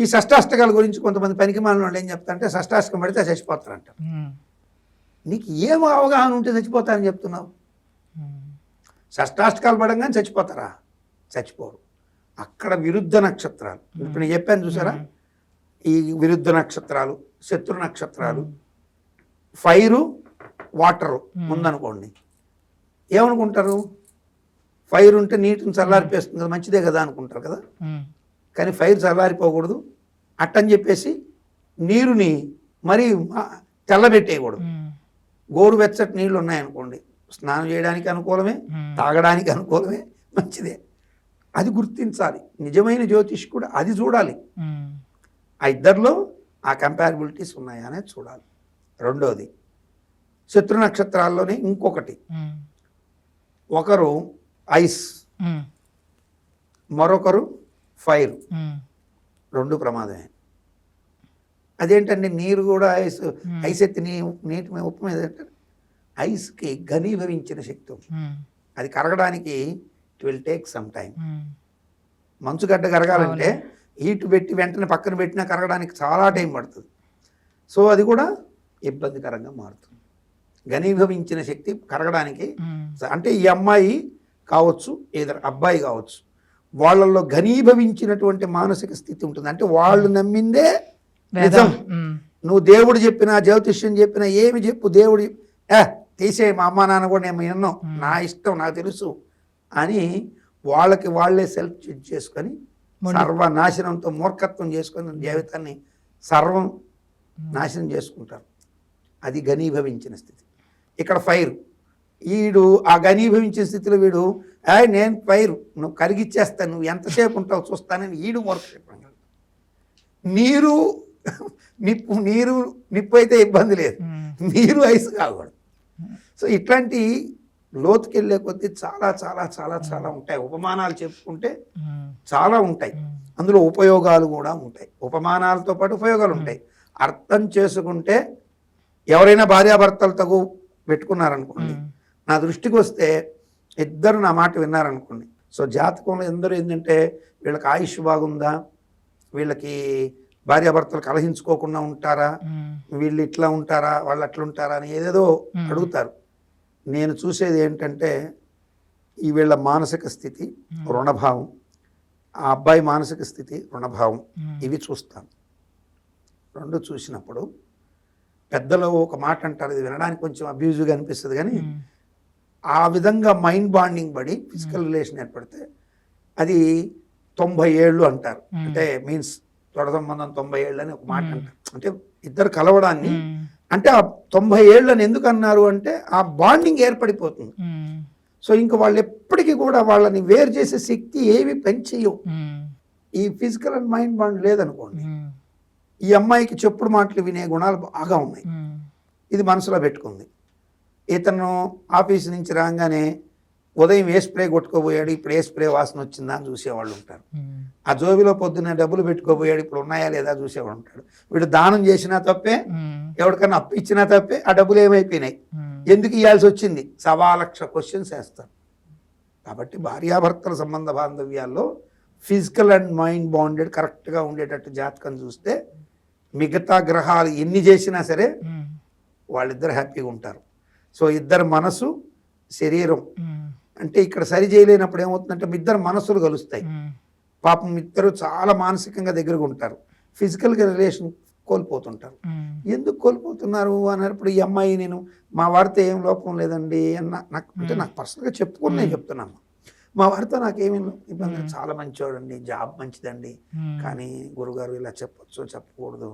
ఈ షష్టాష్టకాల గురించి కొంతమంది పనికి మాలిన వాళ్ళు ఏం చెప్తారంటే షష్టాష్టకం పడితే చచ్చిపోతారంట. నీకు ఏం అవగాహన ఉంటే చచ్చిపోతారని చెప్తున్నావు? షష్టాష్టకాలు పడంగానే చచ్చిపోతారా? చచ్చిపోరు. అక్కడ విరుద్ధ నక్షత్రాలు. ఇప్పుడు నేను చెప్పాను చూసారా? ఈ విరుద్ధ నక్షత్రాలు శత్రు నక్షత్రాలు ఫైరు వాటరు ఉందనుకోండి ఏమనుకుంటారు? ఫైర్ ఉంటే నీటిని చల్లారిపేస్తుంది కదా మంచిదే కదా అనుకుంటారు కదా? కానీ ఫైర్ చల్లారిపోకూడదు అట్టని చెప్పేసి నీరుని మరీ తెల్లబెట్టేయకూడదు. గోరువెచ్చటి నీళ్ళు ఉన్నాయనుకోండి స్నానం చేయడానికి అనుకూలమే తాగడానికి అనుకూలమే మంచిదే. అది గుర్తించాలి. నిజమైన జ్యోతిష్కుడు అది చూడాలి. ఆ ఇద్దరిలో ఆ కంపారిబిలిటీస్ ఉన్నాయా అనేది చూడాలి. రెండోది శత్రు నక్షత్రాల్లోనే ఇంకొకటి. ఒకరు ఐస్ మరొకరు ఫైర్. రెండు ప్రమాదమే. అదేంటండి నీరు కూడా ఐస్ ఐస్ ఎత్తి నీ నీటి మీద ఉప్పు మీద ఐస్కి ఘనీభవించిన శక్తి అది కరగడానికి it will take some time మంచుగడ్డ కరగాలంటే హీట్ పెట్టి వెంటనే పక్కన పెట్టినా కరగడానికి చాలా టైం పడుతుంది. సో అది కూడా ఇబ్బందికరంగా మారుతుంది. ఘనీభవించిన శక్తి కరగడానికి అంటే ఈ అమ్మాయి కావచ్చు ఏదో అబ్బాయి కావచ్చు వాళ్ళల్లో ఘనీభవించినటువంటి మానసిక స్థితి ఉంటుంది. అంటే వాళ్ళు నమ్మిందే నిజం. నువ్వు దేవుడు చెప్పినా జ్యోతిష్యం చెప్పినా ఏమి చెప్పు దేవుడు ఏ తీసే మా అమ్మ నాన్న కూడా నేను విన్నాను నా ఇష్టం నాకు తెలుసు అని వాళ్ళకి వాళ్ళే సెల్ఫ్ జడ్జ్ చేసుకొని సర్వనాశనంతో మూర్ఖత్వం చేసుకొని జీవితాన్ని సర్వం నాశనం చేసుకుంటారు. అది ఘనీభవించిన స్థితి. ఇక్కడ ఫైర్ వీడు ఆ ఘనీభవించిన స్థితిలో వీడు నేను ఫైర్ నువ్వు కరిగిచ్చేస్తాను నువ్వు ఎంతసేపు ఉంటావు చూస్తానని ఈడు మూర్ఖ నీరు నిప్పు నీరు నిప్పు అయితే ఇబ్బంది లేదు. నీరు ఐస్ కాకూడదు. సో ఇట్లాంటి లోతుకి వెళ్ళే కొద్దీ చాలా చాలా చాలా చాలా ఉంటాయి. ఉపమానాలు చెప్పుకుంటే చాలా ఉంటాయి. అందులో ఉపయోగాలు కూడా ఉంటాయి. ఉపమానాలతో పాటు ఉపయోగాలు ఉంటాయి. అర్థం చేసుకుంటే ఎవరైనా భార్యాభర్తలు తగు పెట్టుకున్నారనుకోండి నా దృష్టికి వస్తే ఇద్దరు నా మాట విన్నారనుకోండి. సో జాతకంలో ఎందరూ ఏంటంటే వీళ్ళకి ఆయుష్ బాగుందా? వీళ్ళకి భార్యాభర్తలు కలహించుకోకుండా ఉంటారా? వీళ్ళు ఇట్లా ఉంటారా? వాళ్ళు అట్లా ఉంటారా అని ఏదేదో. అడుగుతారు. నేను చూసేది ఏంటంటే ఈ వీళ్ళ మానసిక స్థితి రుణభావం ఆ అబ్బాయి మానసిక స్థితి రుణభావం ఇవి చూస్తాను. రెండు చూసినప్పుడు పెద్దలు ఒక మాట అంటారు ఇది వినడానికి కొంచెం అబ్యూజ్గా అనిపిస్తుంది కానీ ఆ విధంగా మైండ్ బాండింగ్ పడి ఫిజికల్ రిలేషన్ ఏర్పడితే అది తొంభై ఏళ్ళు అంటారు. అంటే మీన్స్ తొడ సంబంధం తొంభై ఏళ్ళు అని ఒక మాట అంటారు. అంటే ఇద్దరు కలవడాన్ని అంటే ఆ తొంభై ఏళ్ళని ఎందుకు అన్నారు అంటే ఆ బాండింగ్ ఏర్పడిపోతుంది. సో ఇంకా వాళ్ళు ఎప్పటికీ కూడా వాళ్ళని వేరు చేసే శక్తి ఏవి పెంచేయవు ఈ ఫిజికల్ అండ్ మైండ్ బాండ్ లేదనుకోండి ఈ అమ్మాయికి చెప్పుడు మాటలు వినే గుణాలు బాగా ఉన్నాయి. ఇది మనసులో పెట్టుకుంది. ఇతను ఆఫీస్ నుంచి రాగానే ఉదయం ఏ స్ప్రే కొట్టుకోబోయాడు? ఇప్పుడు ఏ స్ప్రే వాసన వచ్చిందా అని చూసేవాళ్ళు ఉంటారు. ఆ జోబిలో పొద్దున్న డబ్బులు పెట్టుకోబోయాడు? ఇప్పుడు ఉన్నాయా లేదా చూసేవాడు ఉంటాడు. వీడు దానం చేసినా తప్పే ఎవరికైనా అప్పు ఇచ్చినా తప్పే ఆ డబ్బులు ఏమైపోయినాయి. ఎందుకు ఇవ్వాల్సి వచ్చింది? సవా లక్ష క్వశ్చన్స్ వేస్తారు. కాబట్టి భార్యాభర్తల సంబంధ బాంధవ్యాల్లో ఫిజికల్ అండ్ మైండ్ బాండెడ్ కరెక్ట్గా ఉండేటట్టు జాతకం చూస్తే మిగతా గ్రహాలు ఎన్ని చేసినా సరే వాళ్ళిద్దరు హ్యాపీగా ఉంటారు. సో ఇద్దరు మనసు శరీరం. అంటే ఇక్కడ సరి చేయలేనప్పుడు ఏమవుతుందంటే ఇద్దరు మనసులు కలుస్తాయి. పాపం ఇద్దరు చాలా మానసికంగా దగ్గరగా ఉంటారు. ఫిజికల్గా రిలేషన్ కోల్పోతుంటారు. ఎందుకు కోల్పోతున్నారు అన్నప్పుడు ఈ అమ్మాయి నేను మా వారితో ఏం లోపం లేదండి అన్న నాకు అంటే నాకు పర్సనల్గా చెప్పుకొని నేను చెప్తున్నాను. మా వారితో నాకేమీ ఇబ్బంది లేదు. చాలా మంచివాడండి జాబ్ మంచిదండి. కానీ గురుగారు ఇలా చెప్పొచ్చు చెప్పకూడదు.